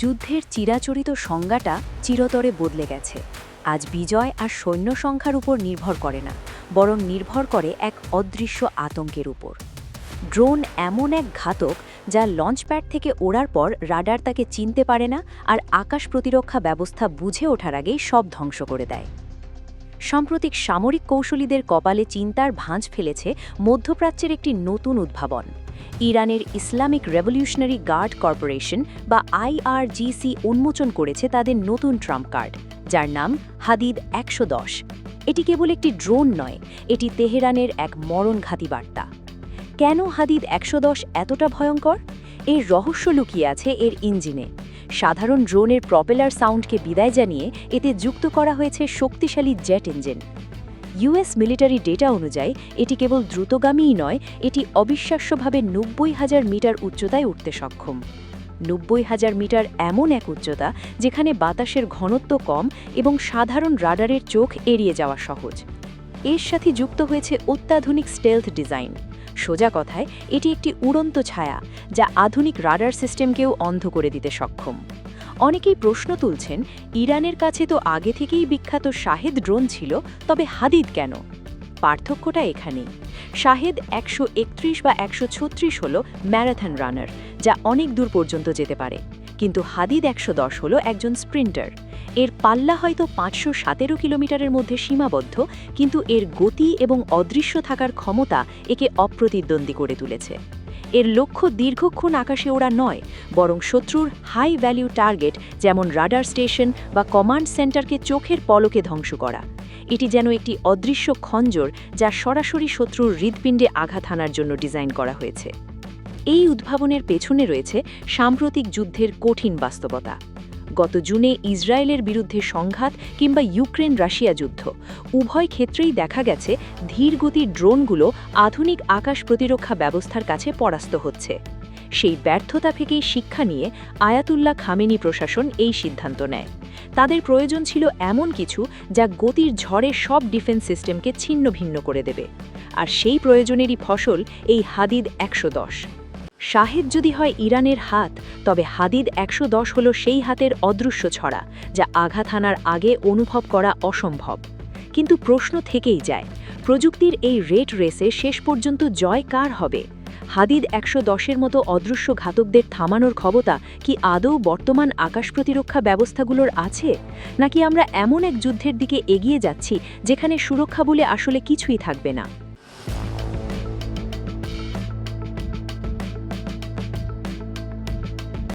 যুদ্ধের চিরাচরিত সংজ্ঞাটা চিরতরে বদলে গেছে। আজ বিজয় আর সৈন্য সংখ্যার উপর নির্ভর করে না, বরং নির্ভর করে এক অদৃশ্য আতঙ্কের উপর। ড্রোন এমন এক ঘাতক যা লঞ্চপ্যাড থেকে ওড়ার পর রাডার তাকে চিনতে পারে না আর আকাশ প্রতিরক্ষা ব্যবস্থা বুঝে ওঠার আগেই সব ধ্বংস করে দেয়। সাম্প্রতিক সামরিক কৌশলীদের কপালে চিন্তার ভাঁজ ফেলেছে মধ্যপ্রাচ্যের একটি নতুন উদ্ভাবন। ইরানের ইসলামিক রেভলিউশনারি গার্ড কর্পোরেশন বা আইআরজিসি উন্মোচন করেছে তাদের নতুন ট্রাম্প কার্ড, যার নাম হাদিদ একশো দশ। এটি কেবল একটি ড্রোন নয়, এটি তেহরানের এক মরণঘাতী বার্তা। কেন হাদিদ একশো দশ এতটা ভয়ঙ্কর? এর রহস্য লুকিয়ে আছে এর ইঞ্জিনে। সাধারণ ড্রোনের প্রপেলার সাউন্ডকে বিদায় জানিয়ে এতে যুক্ত করা হয়েছে শক্তিশালী jet engine. US military data অনুযায়ী, এটি কেবল দ্রুতগামীই নয়, এটি অবিশ্বাস্যভাবে নব্বই হাজার মিটার উচ্চতায় উঠতে সক্ষম। নব্বই হাজার মিটার এমন এক উচ্চতা যেখানে বাতাসের ঘনত্ব কম এবং সাধারণ রাডারের চোখ এড়িয়ে যাওয়া সহজ। এর সাথে যুক্ত হয়েছে অত্যাধুনিক স্টেলথ ডিজাইন সোজা কথায়, এটি একটি উড়ন্ত ছায়া, যা আধুনিক রাডার সিস্টেমকেও অন্ধ করে দিতে সক্ষম। অনেকেই প্রশ্ন তুলছেন, ইরানের কাছে তো আগে থেকেই বিখ্যাত শাহেদ ড্রোন ছিল, তবে হাদিদ কেন? পার্থক্যটা এখানেই। শাহেদ একশো একত্রিশ বা একশো ছত্রিশ হল ম্যারাথন রানার, যা অনেক দূর পর্যন্ত যেতে পারে। কিন্তু হাদিদ একশো দশ হল একজন স্প্রিন্টার। এর পাল্লা হয়তো পাঁচশো সতেরো কিলোমিটারের মধ্যে সীমাবদ্ধ, কিন্তু এর গতি এবং অদৃশ্য থাকার ক্ষমতা একে অপ্রতিদ্বন্দ্বী করে তুলেছে। এর লক্ষ্য দীর্ঘক্ষণ আকাশে ওড়া নয়, বরং শত্রুর হাই ভ্যালিউ টার্গেট যেমন রাডার স্টেশন বা কমান্ড সেন্টারকে চোখের পলকে ধ্বংস করা। এটি যেন একটি অদৃশ্য খঞ্জর যা সরাসরি শত্রুর হৃদপিণ্ডে আঘাত হানার জন্য ডিজাইন করা হয়েছে। এই উদ্ভাবনের পেছনে রয়েছে সাম্প্রতিক যুদ্ধের কঠিন বাস্তবতা। গত জুনে ইসরায়েলের বিরুদ্ধে সংঘাত কিংবা ইউক্রেন রাশিয়া যুদ্ধ। উভয় ক্ষেত্রেই দেখা গেছে ধীরগতির ড্রোনগুলো আধুনিক আকাশ প্রতিরক্ষা ব্যবস্থার কাছে পরাস্ত হচ্ছে। সেই ব্যর্থতা থেকেই শিক্ষা নিয়ে আয়াতুল্লাহ খামেনি প্রশাসন এই সিদ্ধান্ত নেয়। তাদের প্রয়োজন ছিল এমন কিছু যা গতির ঝড়ে সব ডিফেন্স সিস্টেমকে ছিন্ন ভিন্ন করে দেবে। আর সেই প্রয়োজনেরই ফসল এই হাদিদ একশো দশ। শাহেদ যদি হয় ইরানের হাত, তবে হাদিদ একশো দশ হল সেই হাতের অদৃশ্য ছড়া, যা আঘাত হানার আগে অনুভব করা অসম্ভব। কিন্তু প্রশ্ন থেকেই যায়, প্রযুক্তির এই রেট রেসে শেষ পর্যন্ত জয় কার হবে? হাদিদ একশো দশের মতো অদৃশ্য ঘাতকদের থামানোর ক্ষমতা কি আদৌ বর্তমান আকাশ প্রতিরক্ষা ব্যবস্থাগুলোর আছে? নাকি আমরা এমন এক যুদ্ধের দিকে এগিয়ে যাচ্ছি, যেখানে সুরক্ষা বলে আসলে কিছুই থাকবে না?